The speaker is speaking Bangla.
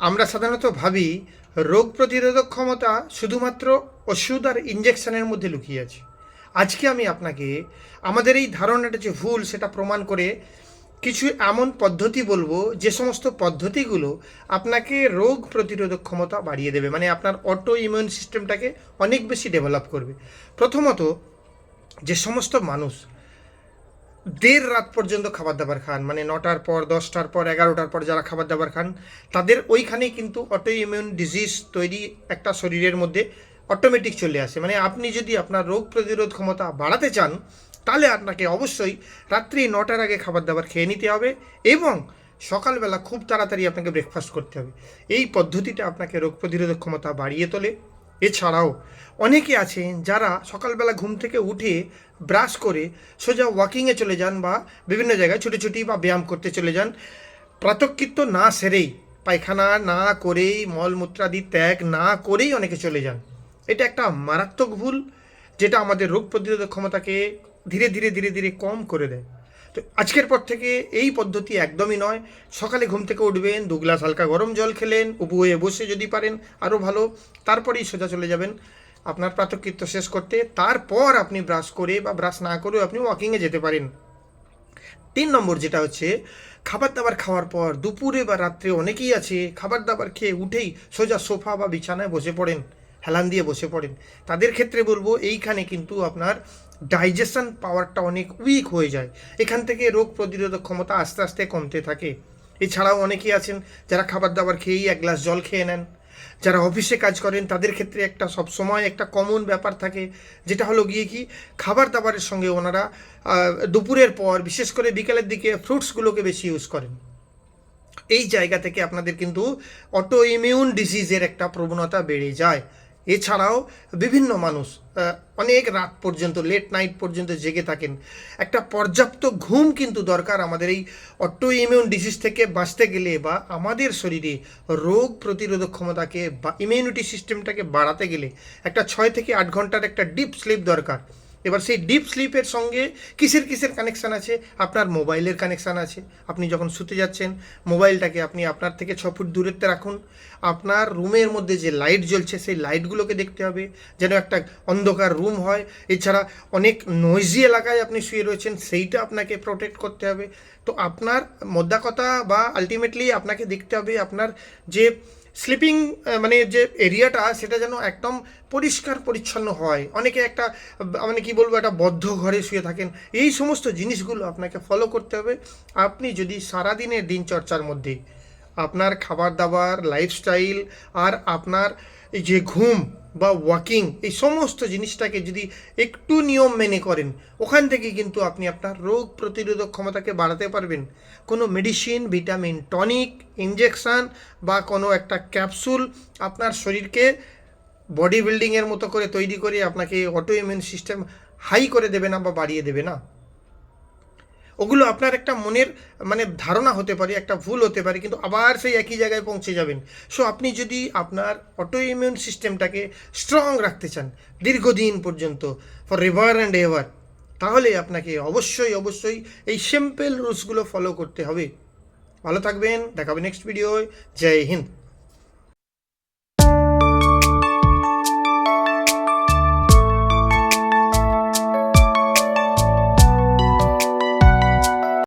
আমরা সাধারণত ভাবি, রোগ প্রতিরোধক ক্ষমতা শুধুমাত্র ওষুধ আর ইঞ্জেকশনের মধ্যে লুকিয়ে আছে। আজকে আমি আপনাকে আমাদের এই ধারণাটা যে ভুল সেটা প্রমাণ করে কিছু এমন পদ্ধতি বলব, যে সমস্ত পদ্ধতিগুলো আপনাকে রোগ প্রতিরোধক ক্ষমতা বাড়িয়ে দেবে মানে আপনার অটো ইমিউন সিস্টেমটাকে অনেক বেশি ডেভেলপ করবে। প্রথমত, যে সমস্ত মানুষ দেড় রাত পর্যন্ত খাবার দাবার খান মানে নটার পর, দশটার পর, এগারোটার পর যারা খাবার দাবার খান, তাদের ওইখানেই কিন্তু অটো ইমিউন ডিজিজ তৈরি একটা শরীরের মধ্যে অটোমেটিক চলে আসে। মানে আপনি যদি আপনার রোগ প্রতিরোধ ক্ষমতা বাড়াতে চান, তাহলে আপনাকে অবশ্যই রাত্রি নটার আগে খাবার দাবার খেয়ে নিতে হবে এবং সকালবেলা খুব তাড়াতাড়ি আপনাকে ব্রেকফাস্ট করতে হবে। এই পদ্ধতিটা আপনাকে রোগ প্রতিরোধক ক্ষমতা বাড়িয়ে তোলে। এছাড়াও অনেকে আছেন যারা সকালবেলা ঘুম থেকে উঠে ব্রাশ করে সোজা ওয়াকিংয়ে চলে যান বা বিভিন্ন জায়গায় ছুটি বা ব্যায়াম করতে চলে যান। প্রাতকৃত্য না সেরেই পায়খানা না করেই মলমূত্রাদি ত্যাগ না করেই অনেকে চলে যান। এটা একটা মারাত্মক ভুল, যেটা আমাদের রোগ প্রতিরোধক ক্ষমতাকে ধীরে ধীরে ধীরে ধীরে কম করে দেয়। তো আজকের পর থেকে এই পদ্ধতি একদমই নয়। সকালে ঘুম থেকে উঠবেন, দু গ্লাস হালকা গরম জল খেলেন উবু হয়ে বসে যদি পারেন আরও ভালো। তারপরেই সোজা চলে যাবেন আপনার প্রাতকৃত্য শেষ করতে। তারপর আপনি ব্রাশ করে বা ব্রাশ না করেও আপনি ওয়াকিংয়ে যেতে পারেন। তিন নম্বর যেটা হচ্ছে খাবার দাবার খাওয়ার পর দুপুরে বা রাত্রে অনেকেই আছে খাবার দাবার খেয়ে উঠেই সোজা সোফা বা বিছানায় বসে পড়েন। হেলান দিয়ে বসে পড়েন। তাদের ক্ষেত্রে বলব, এইখানে কিন্তু আপনার ডাইজেশন পাওয়ারটা অনেক উইক হয়ে যায়। এখান থেকে রোগ প্রতিরোধক ক্ষমতা আস্তে আস্তে কমতে থাকে। এছাড়াও অনেকেই আছেন যারা খাবার দাবার খেয়েই এক গ্লাস জল খেয়ে নেন। যারা অফিসে কাজ করেন, তাদের ক্ষেত্রে একটা সবসময় একটা কমন ব্যাপার থাকে, যেটা হলো গিয়ে কি খাবার দাবারের সঙ্গে ওনারা দুপুরের পর, বিশেষ করে বিকেলের দিকে ফ্রুটসগুলোকে বেশি ইউজ করেন। এই জায়গা থেকে আপনাদের কিন্তু অটো ইমিউন ডিজিজের একটা প্রবণতা বেড়ে যায়। এছাড়াও বিভিন্ন মানুষ অনেক রাত পর্যন্ত লেট নাইট পর্যন্ত জেগে থাকেন। একটা পর্যাপ্ত ঘুম কিন্তু দরকার আমাদের এই অটো ইমিউন ডিজিজ থেকে বাঁচতে গেলে বা আমাদের শরীরে রোগ প্রতিরোধক ক্ষমতাকে বা ইমিউনিটি সিস্টেমটাকে বাড়াতে গেলে একটা ছয় থেকে আট ঘণ্টার একটা ডিপ স্লিপ দরকার। এবার সেই ডিপ স্লিপের সঙ্গে কিসের কিসের কানেকশান আছে? আপনার মোবাইলের কানেকশান আছে। আপনি যখন শুতে যাচ্ছেন মোবাইলটাকে আপনি আপনার থেকে ছ ফুট দূরত্বে রাখুন। আপনার রুমের মধ্যে যে লাইট জ্বলছে, সেই লাইটগুলোকে দেখতে হবে। যেন একটা অন্ধকার রুম হয়। এছাড়া অনেক নয়েজি এলাকায় আপনি শুয়ে রয়েছেন, সেইটা আপনাকে প্রোটেক্ট করতে হবে। তো আপনার মোদ্দা কথা বা আলটিমেটলি আপনাকে দেখতে হবে আপনার যে স্লিপিং মানে যে এরিয়াটা সেটা যেন একদম পরিষ্কার পরিচ্ছন্ন হয়। অনেকে একটা মানে কি বলব, একটা বদ্ধ ঘরে শুয়ে থাকেন। এই সমস্ত জিনিসগুলো আপনাকে ফলো করতে হবে। আপনি যদি সারাদিনের দিনচর্চার মধ্যে আপনার খাবার দাবার লাইফস্টাইল আর আপনার যে ঘুম বা ওয়াকিং এই সমস্ত জিনিসটাকে যদি একটু নিয়ম মেনে করেন, ওখান থেকে কিন্তু আপনি আপনার রোগ প্রতিরোধক ক্ষমতাকে বাড়াতে পারবেন। কোনো মেডিসিন ভিটামিন টনিক ইঞ্জেকশান বা কোনো একটা ক্যাপসুল আপনার শরীরকে বডি বিল্ডিংয়ের মতো করে তৈরি করে আপনাকে অটো ইমিউন সিস্টেম হাই করে দেবে না বা বাড়িয়ে দেবে না। ওগুলো আপনার একটা মনের মানে ধারণা হতে পারে, একটা ভুল হতে পারে, কিন্তু আবার সেই একই জায়গায় পৌঁছে যাবেন। সো আপনি যদি আপনার অটো ইমিউন সিস্টেমটাকে স্ট্রং রাখতে চান, দীর্ঘদিন পর্যন্ত ফর এভার অ্যান্ড এভার তাহলে আপনাকে অবশ্যই অবশ্যই এই সিম্পল রুলসগুলো ফলো করতে হবে। ভালো থাকবেন, দেখাবে নেক্সট ভিডিও জয় হিন্দ।